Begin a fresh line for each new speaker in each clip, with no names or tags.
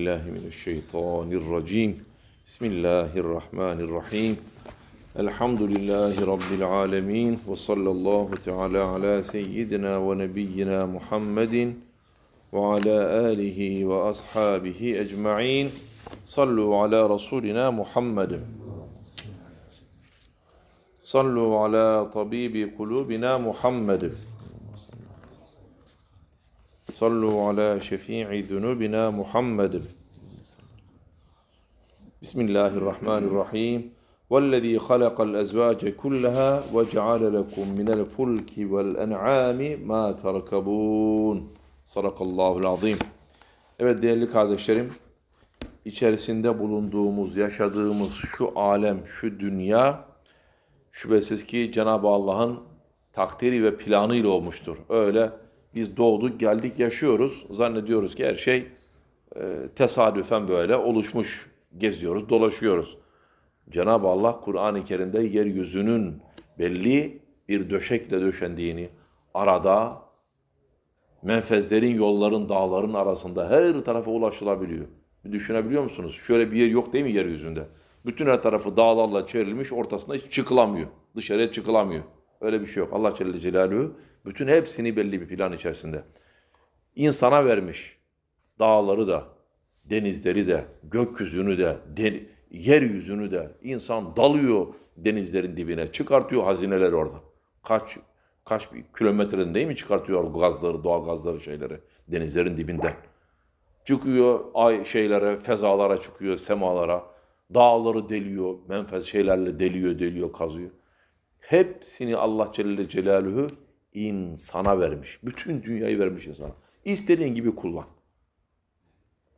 بالله من الشيطان الرجيم. بسم الله الرحمن الرحيم. الحمد لله رب العالمين وصلى الله تعالى على سيدنا ونبينا محمد وعلى آله وأصحابه أجمعين. صلوا على رسولنا محمد. صلوا على طبيب قلوبنا محمد. صلوا على شفيع ذنوبنا محمد بسم الله الرحمن الرحيم والذي خلق الأزواج كلها وجعل لكم من الفلك والأنعام ما تركبون صدق الله العظيم Evet değerli kardeşlerim içerisinde bulunduğumuz, yaşadığımız şu alem, şu dünya şüphesiz ki Cenab-ı Allah'ın takdiri ve planıyla olmuştur. Öyle biz doğduk, geldik, yaşıyoruz. Zannediyoruz ki her şey e, tesadüfen böyle oluşmuş. Geziyoruz, dolaşıyoruz. Cenab-ı Allah Kur'an-ı Kerim'de yeryüzünün belli bir döşekle döşendiğini, arada menfezlerin, yolların, dağların arasında her tarafa ulaşılabiliyor. Bir düşünebiliyor musunuz? Şöyle bir yer yok değil mi yeryüzünde? Bütün her tarafı dağlarla çevrilmiş, ortasında hiç çıkılamıyor. Dışarıya çıkılamıyor. Öyle bir şey yok. Allah Celle Celaluhu bütün hepsini belli bir plan içerisinde. İnsana vermiş. Dağları da, denizleri de, gökyüzünü de, den- yeryüzünü de. insan dalıyor denizlerin dibine. Çıkartıyor hazineleri orada. Kaç kaç bir kilometrenin değil mi çıkartıyor gazları, doğal gazları şeyleri denizlerin dibinden. Çıkıyor ay şeylere, fezalara çıkıyor, semalara. Dağları deliyor, menfez şeylerle deliyor, deliyor, kazıyor. Hepsini Allah Celle Celaluhu insana vermiş. Bütün dünyayı vermiş insana. İstediğin gibi kullan.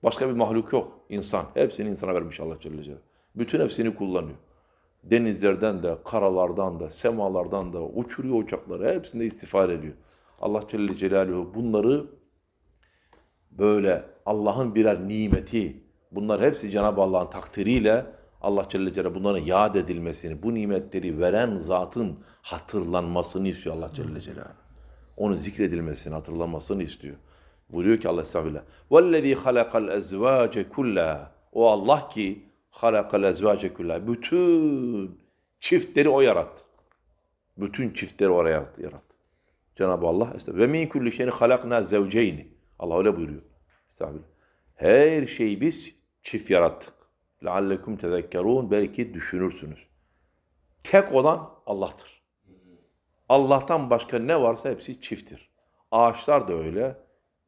Başka bir mahluk yok. İnsan. Hepsini insana vermiş Allah Celle Celaluhu. Bütün hepsini kullanıyor. Denizlerden de, karalardan da, semalardan da uçuruyor uçakları. Hepsinde istifade ediyor. Allah Celle Celaluhu bunları böyle Allah'ın birer nimeti, bunlar hepsi Cenab-ı Allah'ın takdiriyle Allah Celle Celaluhu bunların yad edilmesini, bu nimetleri veren zatın hatırlanmasını istiyor Allah Celle Celaluhu. Onun zikredilmesini, hatırlanmasını istiyor. Buyuruyor ki Allah Estağfirullah. وَالَّذ۪ي خَلَقَ الْاَزْوَاجَ كُلَّهَا O Allah ki خَلَقَ الْاَزْوَاجَ كُلَّهَا Bütün çiftleri O yarattı. Bütün çiftleri oraya yarattı. Cenab-ı Allah estağfirullah. Ve min kulli şeyin halakna zevceyni. Allah öyle buyuruyor. Estağfirullah. Her şeyi biz çift yarattık. Leallekum tezekkerun. Belki düşünürsünüz. Tek olan Allah'tır. Allah'tan başka ne varsa hepsi çifttir. Ağaçlar da öyle,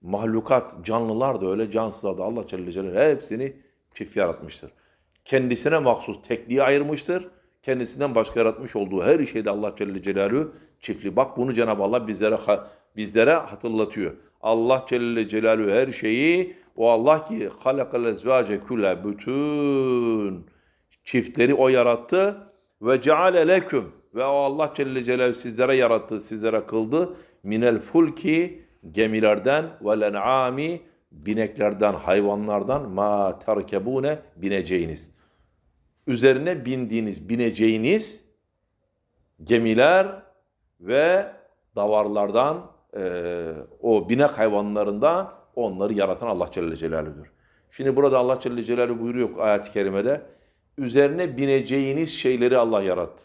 mahlukat, canlılar da öyle, cansızlar da Allah Celle Celaluhu hepsini çift yaratmıştır. Kendisine mahsus tekliği ayırmıştır. Kendisinden başka yaratmış olduğu her şeyde Allah Celle Celaluhu çiftli. Bak bunu Cenab-ı Allah bizlere bizlere hatırlatıyor. Allah Celle Celaluhu her şeyi o Allah ki halakal ezvace külle bütün çiftleri o yarattı ve ceale leküm ve o Allah Celle Celaluhu sizlere yarattı, sizlere kıldı. Minel fulki gemilerden ve len'ami bineklerden, hayvanlardan ma terkebune bineceğiniz. Üzerine bindiğiniz, bineceğiniz gemiler ve davarlardan e, o binek hayvanlarında onları yaratan Allah Celle Celaluhu'dur. Şimdi burada Allah Celle Celaluhu buyuruyor ayet-i kerimede üzerine bineceğiniz şeyleri Allah yarattı.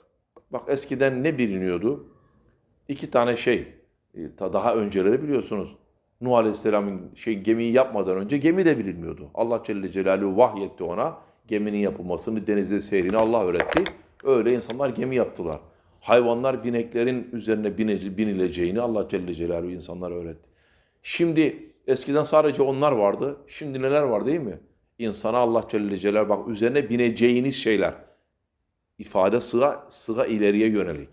Bak eskiden ne biliniyordu? İki tane şey. E, Daha önceleri biliyorsunuz. Nuh Aleyhisselam'ın şey gemiyi yapmadan önce gemi de bilinmiyordu. Allah Celle Celaluhu vahyetti ona. Geminin yapılmasını, denizde seyrini Allah öğretti. Öyle insanlar gemi yaptılar. Hayvanlar bineklerin üzerine binileceğini Allah Celle Celaluhu insanlara öğretti. Şimdi eskiden sadece onlar vardı. Şimdi neler var değil mi? İnsana Allah Celle Celaluhu bak üzerine bineceğiniz şeyler ifade sığa, sığa ileriye yönelik.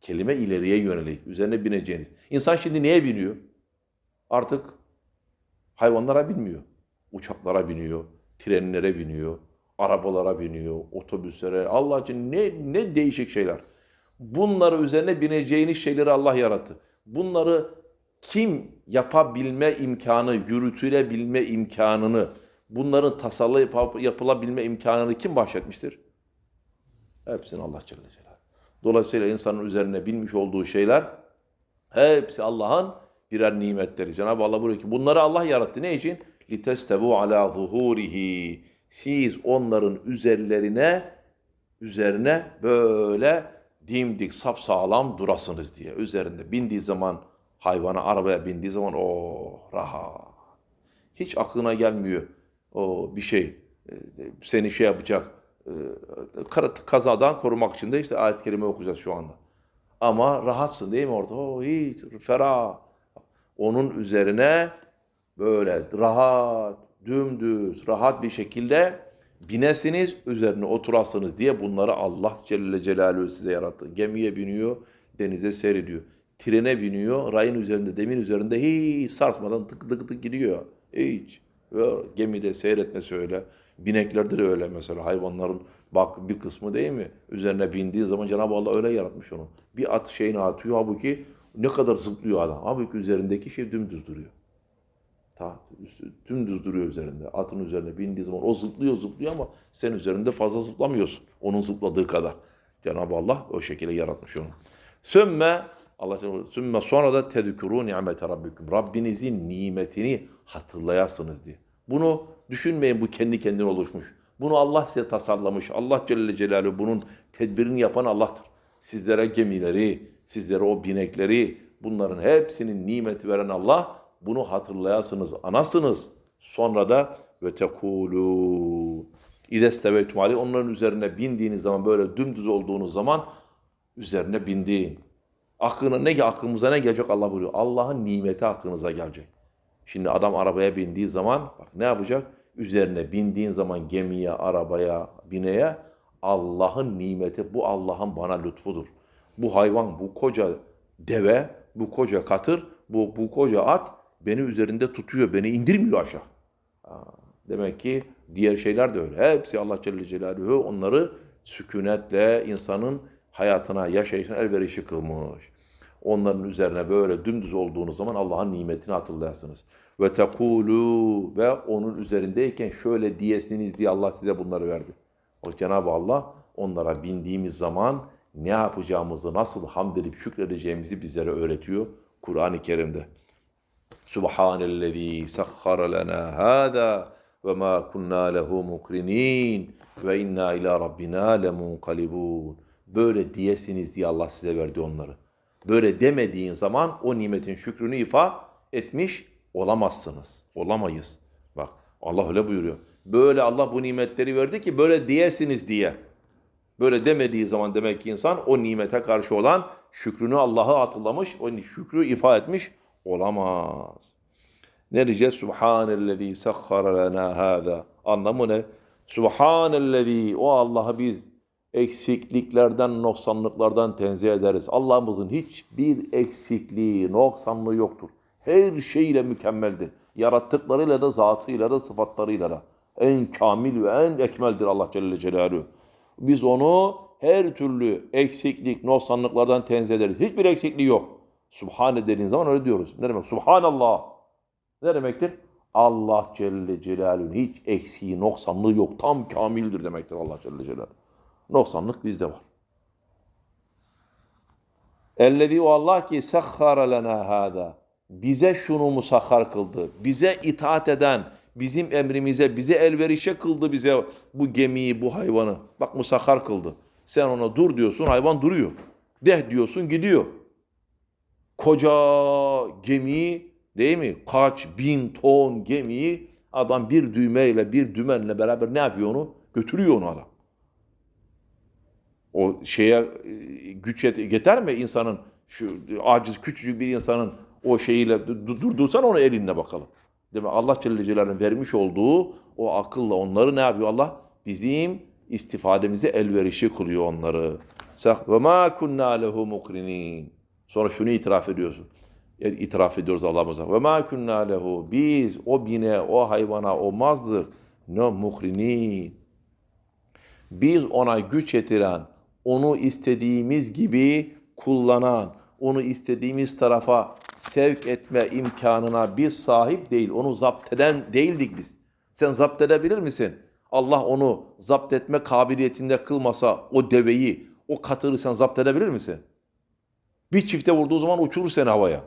Kelime ileriye yönelik. Üzerine bineceğiniz. İnsan şimdi neye biniyor? Artık hayvanlara binmiyor. Uçaklara biniyor. Trenlere biniyor. Arabalara biniyor. Otobüslere. Allah için ne, ne değişik şeyler. Bunları üzerine bineceğiniz şeyleri Allah yarattı. Bunları kim yapabilme imkanı, yürütülebilme imkanını, bunların tasarlayıp yapılabilme imkanını kim bahşetmiştir? Hepsini Allah Celle Celaluhu. Dolayısıyla insanın üzerine binmiş olduğu şeyler hepsi Allah'ın birer nimetleri. Cenab-ı Allah buyuruyor ki bunları Allah yarattı. Ne için? litestevu ala zuhurihi. Siz onların üzerlerine üzerine böyle dimdik sapsağlam durasınız diye. Üzerinde bindiği zaman hayvana arabaya bindiği zaman o rahat. Hiç aklına gelmiyor o bir şey e, seni şey yapacak e, kazadan korumak için de işte ayet-i kerime okuyacağız şu anda. Ama rahatsın değil mi orada? O hiç ferah. Onun üzerine böyle rahat, dümdüz, rahat bir şekilde binesiniz, üzerine oturasınız diye bunları Allah Celle Celaluhu size yarattı. Gemiye biniyor, denize seyrediyor. Trene biniyor, rayın üzerinde, demin üzerinde hiç sarsmadan tık tık tık gidiyor. Hiç. Gemide seyretmesi öyle. Bineklerde de öyle mesela hayvanların bak bir kısmı değil mi? Üzerine bindiği zaman Cenab-ı Allah öyle yaratmış onu. Bir at şeyini atıyor halbuki ne kadar zıplıyor adam. Halbuki üzerindeki şey dümdüz duruyor. Ta, üstü, dümdüz duruyor üzerinde. Atın üzerine bindiği zaman o zıplıyor zıplıyor ama sen üzerinde fazla zıplamıyorsun. Onun zıpladığı kadar. Cenab-ı Allah o şekilde yaratmış onu. Sümme Allah sümme sonra da tedkuru nimete rabbikum. Rabbinizin nimetini hatırlayasınız diye. Bunu düşünmeyin bu kendi kendine oluşmuş. Bunu Allah size tasarlamış. Allah Celle Celaluhu bunun tedbirini yapan Allah'tır. Sizlere gemileri, sizlere o binekleri, bunların hepsinin nimeti veren Allah. Bunu hatırlayasınız, anasınız. Sonra da ve tekulu İdesteveytum aleyh onların üzerine bindiğiniz zaman böyle dümdüz olduğunuz zaman üzerine bindiğin. Aklına ne aklımıza ne gelecek Allah buyuruyor. Allah'ın nimeti aklınıza gelecek. Şimdi adam arabaya bindiği zaman bak ne yapacak? Üzerine bindiğin zaman gemiye, arabaya, bineye Allah'ın nimeti bu Allah'ın bana lütfudur. Bu hayvan, bu koca deve, bu koca katır, bu, bu koca at beni üzerinde tutuyor, beni indirmiyor aşağı. Demek ki diğer şeyler de öyle. Hepsi Allah Celle Celaluhu onları sükunetle insanın hayatına, yaşayışına elverişi kılmış. Onların üzerine böyle dümdüz olduğunuz zaman Allah'ın nimetini hatırlayasınız. Ve tekulu ve onun üzerindeyken şöyle diyesiniz diye Allah size bunları verdi. O Cenab-ı Allah onlara bindiğimiz zaman ne yapacağımızı, nasıl hamd edip şükredeceğimizi bizlere öğretiyor Kur'an-ı Kerim'de. Subhanellezî sahhara lana hâzâ ve mâ kunnâ lehu mukrinin ve inna ila rabbina lemunqalibun. Böyle diyesiniz diye Allah size verdi onları. Böyle demediğin zaman o nimetin şükrünü ifa etmiş olamazsınız. Olamayız. Bak Allah öyle buyuruyor. Böyle Allah bu nimetleri verdi ki böyle diyesiniz diye. Böyle demediği zaman demek ki insan o nimete karşı olan şükrünü Allah'a hatırlamış, o şükrü ifa etmiş olamaz. Ne diyeceğiz? Subhanellezî sahhara lana hâzâ. Anlamı ne? Subhanellezî. O Allah'ı biz eksikliklerden, noksanlıklardan tenzih ederiz. Allah'ımızın hiçbir eksikliği, noksanlığı yoktur. Her şeyle mükemmeldir. Yarattıklarıyla da, zatıyla da, sıfatlarıyla da. En kamil ve en ekmeldir Allah Celle Celaluhu. Biz onu her türlü eksiklik, noksanlıklardan tenzih ederiz. Hiçbir eksikliği yok. Subhane dediğin zaman öyle diyoruz. Ne demek? Subhanallah. Ne demektir? Allah Celle Celaluhu'nun hiç eksiği, noksanlığı yok. Tam kamildir demektir Allah Celle Celaluhu. Noksanlık bizde var. Ellezî o Allah ki sahhara lena hâdâ. Bize şunu musahhar kıldı. Bize itaat eden, bizim emrimize, bize elverişe kıldı bize bu gemiyi, bu hayvanı. Bak musahhar kıldı. Sen ona dur diyorsun, hayvan duruyor. Deh diyorsun, gidiyor. Koca gemiyi değil mi? Kaç bin ton gemiyi adam bir düğmeyle, bir dümenle beraber ne yapıyor onu? Götürüyor onu adam. O şeye e, güç yet- yeter mi insanın şu aciz küçücük bir insanın o şeyiyle du- durdursan onu elinle bakalım. Değil mi? Allah Celle Celaluhu'nun vermiş olduğu o akılla onları ne yapıyor Allah? Bizim istifademize elverişi kılıyor onları. Ve ma kunna lehu mukrinin. Sonra şunu itiraf ediyorsun. E, İtiraf ediyoruz Allah'ımıza. Ve ma kunna lehu. Biz o bine, o hayvana, o mazdık. Ne mukrinin. Biz ona güç yetiren, onu istediğimiz gibi kullanan, onu istediğimiz tarafa sevk etme imkanına biz sahip değil. Onu zapt eden değildik biz. Sen zapt edebilir misin? Allah onu zapt etme kabiliyetinde kılmasa o deveyi, o katırı sen zapt edebilir misin? Bir çifte vurduğu zaman uçurur seni havaya.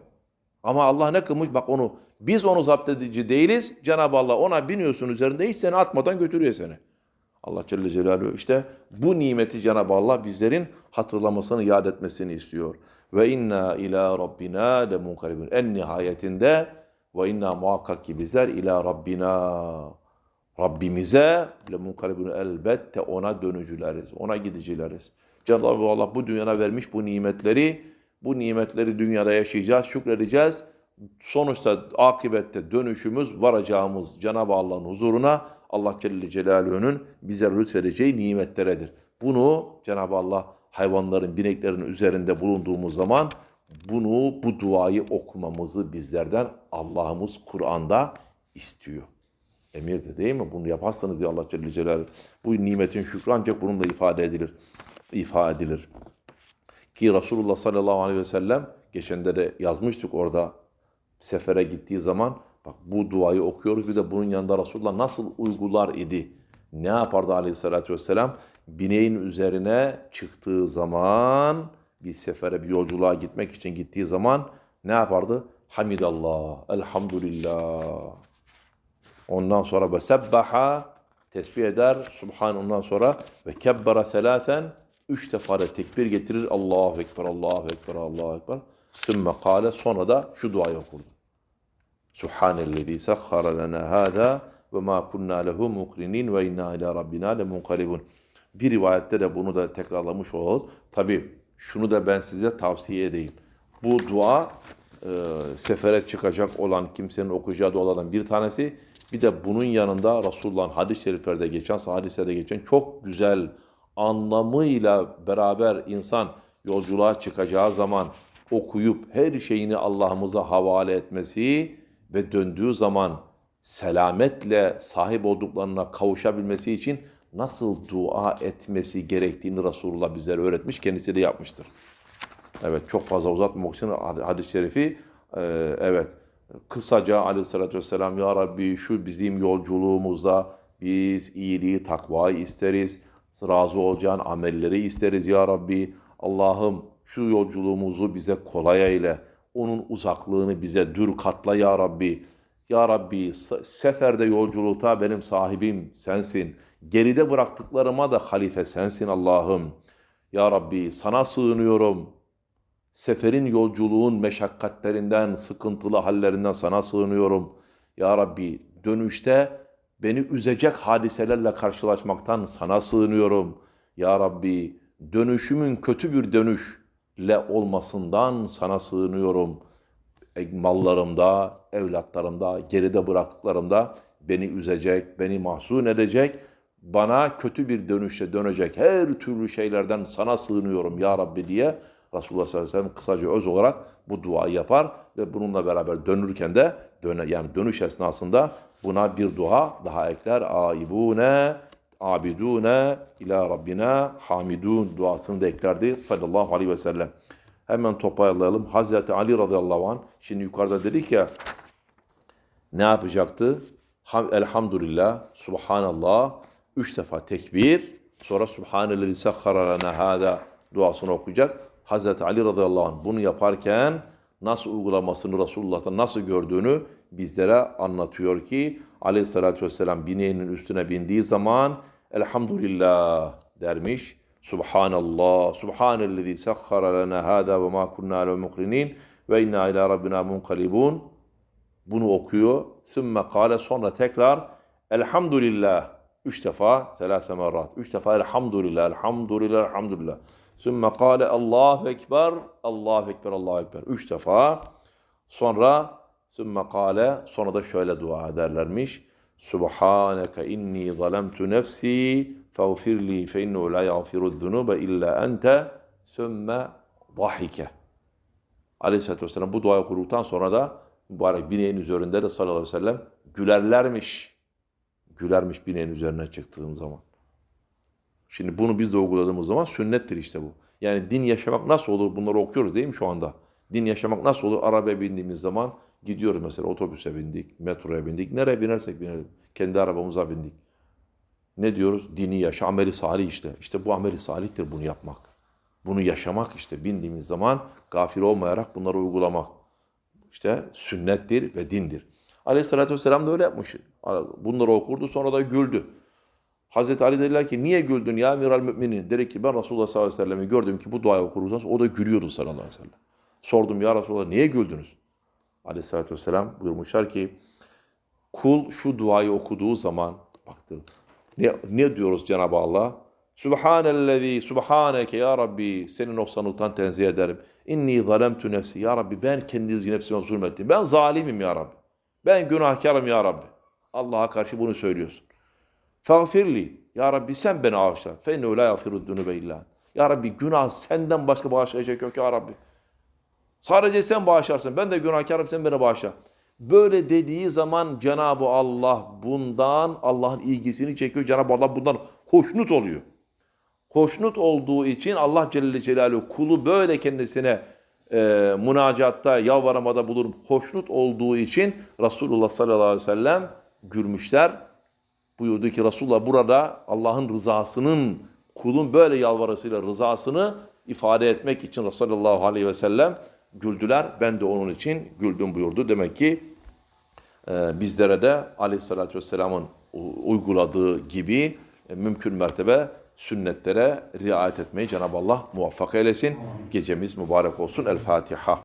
Ama Allah ne kılmış? Bak onu biz onu zapt edici değiliz. Cenab-ı Allah ona biniyorsun üzerinde hiç seni atmadan götürüyor seni. Allah Celle Celaluhu işte bu nimeti Cenab-ı Allah bizlerin hatırlamasını, yad etmesini istiyor. Ve inna ila rabbina lemunkalibun. En nihayetinde ve inna muhakkak ki bizler ila rabbina Rabbimize lemunkalibun elbette ona dönücüleriz, ona gidicileriz. Cenab-ı Allah bu dünyana vermiş bu nimetleri, bu nimetleri dünyada yaşayacağız, şükredeceğiz. Sonuçta akibette dönüşümüz varacağımız Cenab-ı Allah'ın huzuruna Allah Celle Celaluhu'nun bize lütfedeceği nimetleredir. Bunu Cenab-ı Allah hayvanların, bineklerin üzerinde bulunduğumuz zaman bunu, bu duayı okumamızı bizlerden Allah'ımız Kur'an'da istiyor. Emirdir değil mi? Bunu yaparsanız diye Allah Celle Celaluhu. Bu nimetin şükrü ancak bununla ifade edilir. ifade edilir. Ki Resulullah sallallahu aleyhi ve sellem geçende de yazmıştık orada sefere gittiği zaman bak bu duayı okuyoruz bir de bunun yanında Resulullah nasıl uygular idi? Ne yapardı aleyhissalatü vesselam? Bineğin üzerine çıktığı zaman bir sefere bir yolculuğa gitmek için gittiği zaman ne yapardı? Hamidallah, elhamdülillah. Ondan sonra ve sebbaha tesbih eder. Subhan ondan sonra ve kebbara selasen üç defa da tekbir getirir. Allahu Ekber, Allahu Ekber, Allahu Ekber. Sümme kâle sonra da şu duayı okurdu. Subhanellezî sehhara lena hâzâ ve mâ kunnâ lehu mukrinin ve inna ilâ rabbina lemunkalibun. Bir rivayette de bunu da tekrarlamış olalım. Tabi şunu da ben size tavsiye edeyim. Bu dua e, sefere çıkacak olan kimsenin okuyacağı dualardan bir tanesi. Bir de bunun yanında Resulullah'ın hadis-i şeriflerde geçen, hadislerde geçen çok güzel anlamıyla beraber insan yolculuğa çıkacağı zaman okuyup her şeyini Allah'ımıza havale etmesi ve döndüğü zaman selametle sahip olduklarına kavuşabilmesi için nasıl dua etmesi gerektiğini Resulullah bizlere öğretmiş, kendisi de yapmıştır. Evet çok fazla uzatmamak için hadis-i şerifi e, evet kısaca aleyhissalatü vesselam ya Rabbi şu bizim yolculuğumuzda biz iyiliği, takvayı isteriz. Razı olacağın amelleri isteriz ya Rabbi. Allah'ım şu yolculuğumuzu bize kolay eyle. Onun uzaklığını bize dür katla ya Rabbi. Ya Rabbi seferde yolculukta benim sahibim sensin. Geride bıraktıklarıma da halife sensin Allah'ım. Ya Rabbi sana sığınıyorum. Seferin yolculuğun meşakkatlerinden, sıkıntılı hallerinden sana sığınıyorum. Ya Rabbi dönüşte beni üzecek hadiselerle karşılaşmaktan sana sığınıyorum. Ya Rabbi dönüşümün kötü bir dönüşle olmasından sana sığınıyorum. E, mallarımda, evlatlarımda, geride bıraktıklarımda beni üzecek, beni mahzun edecek, bana kötü bir dönüşe dönecek her türlü şeylerden sana sığınıyorum ya Rabbi diye Resulullah sallallahu aleyhi ve sellem kısaca öz olarak bu duayı yapar ve bununla beraber dönürken de döne, yani dönüş esnasında buna bir dua daha ekler. Aibune, abidune, ila Rabbina hamidun duasını da eklerdi sallallahu aleyhi ve sellem. Hemen toparlayalım. Hazreti Ali radıyallahu anh şimdi yukarıda dedik ya ne yapacaktı? Elhamdülillah, Subhanallah, üç defa tekbir, sonra Subhanellezi sekhara lana hâdâ duasını okuyacak. Hazreti Ali radıyallahu anh bunu yaparken nasıl uygulamasını Resulullah'ta nasıl gördüğünü bizlere anlatıyor ki aleyhissalatü vesselam bineğinin üstüne bindiği zaman elhamdülillah dermiş. Subhanallah, subhanellezi sekhara lana hâdâ ve mâ kunnâ le mukrinin ve inna ilâ rabbina munkalibun. Bunu okuyor. Sümme kâle sonra tekrar elhamdülillah. Üç defa, telâse merrat. Üç defa elhamdülillah, elhamdülillah, elhamdülillah. Sümme kâle Allahu Ekber, Allahu Ekber, Allahu Ekber. Üç defa. Sonra sümme kâle, sonra da şöyle dua ederlermiş. Subhaneke inni zalemtu nefsi feğfirli fe innehu la yağfiru zunube illa ente sümme dahike. Aleyhisselatü Vesselam bu duayı okuduktan sonra da mübarek bineğin üzerinde de sallallahu aleyhi ve sellem gülerlermiş. Gülermiş bineğin üzerine çıktığın zaman. Şimdi bunu biz de uyguladığımız zaman sünnettir işte bu. Yani din yaşamak nasıl olur? Bunları okuyoruz değil mi şu anda? Din yaşamak nasıl olur? Arabaya bindiğimiz zaman gidiyoruz mesela otobüse bindik, metroya bindik. Nereye binersek binelim. Kendi arabamıza bindik. Ne diyoruz? Dini yaşa, ameli salih işte. İşte bu ameli salihtir bunu yapmak. Bunu yaşamak işte bindiğimiz zaman gafil olmayarak bunları uygulamak. işte sünnettir ve dindir. Aleyhissalatü vesselam da öyle yapmış. Bunları okurdu sonra da güldü. Hazreti Ali dediler ki niye güldün ya emiral müminin? Dedi ki ben Resulullah sallallahu aleyhi ve sellem'i gördüm ki bu duayı okursanız o da gülüyordu sallallahu aleyhi ve sellem. Sordum ya Resulullah niye güldünüz? Aleyhissalatü vesselam buyurmuşlar ki kul şu duayı okuduğu zaman baktı. Ne, ne diyoruz Cenab-ı Allah? Subhanellezi, Subhaneke ya Rabbi senin noksanlıktan tenzih ederim. İnni zalemtu nefsi. Ya Rabbi ben kendi nefsime zulmettim. Ben zalimim ya Rabbi. Ben günahkarım ya Rabbi. Allah'a karşı bunu söylüyorsun. Fagfirli. Ya Rabbi sen beni bağışla. Fe innehu la yaghfiru zunube illa. Ya Rabbi günah senden başka bağışlayacak yok ya Rabbi. Sadece sen bağışlarsın. Ben de günahkarım sen beni bağışla. Böyle dediği zaman Cenab-ı Allah bundan Allah'ın ilgisini çekiyor. Cenab-ı Allah bundan hoşnut oluyor. Hoşnut olduğu için Allah Celle Celaluhu kulu böyle kendisine e, münacatta, yalvaramada bulur. Hoşnut olduğu için Resulullah sallallahu aleyhi ve sellem gülmüşler. Buyurdu ki Resulullah burada Allah'ın rızasının kulun böyle yalvarısıyla rızasını ifade etmek için Resulullah aleyhi ve sellem güldüler. Ben de onun için güldüm buyurdu. Demek ki e, bizlere de aleyhissalatü vesselamın uyguladığı gibi e, mümkün mertebe sünnetlere riayet etmeyi Cenab-ı Allah muvaffak eylesin. Gecemiz mübarek olsun. El Fatiha.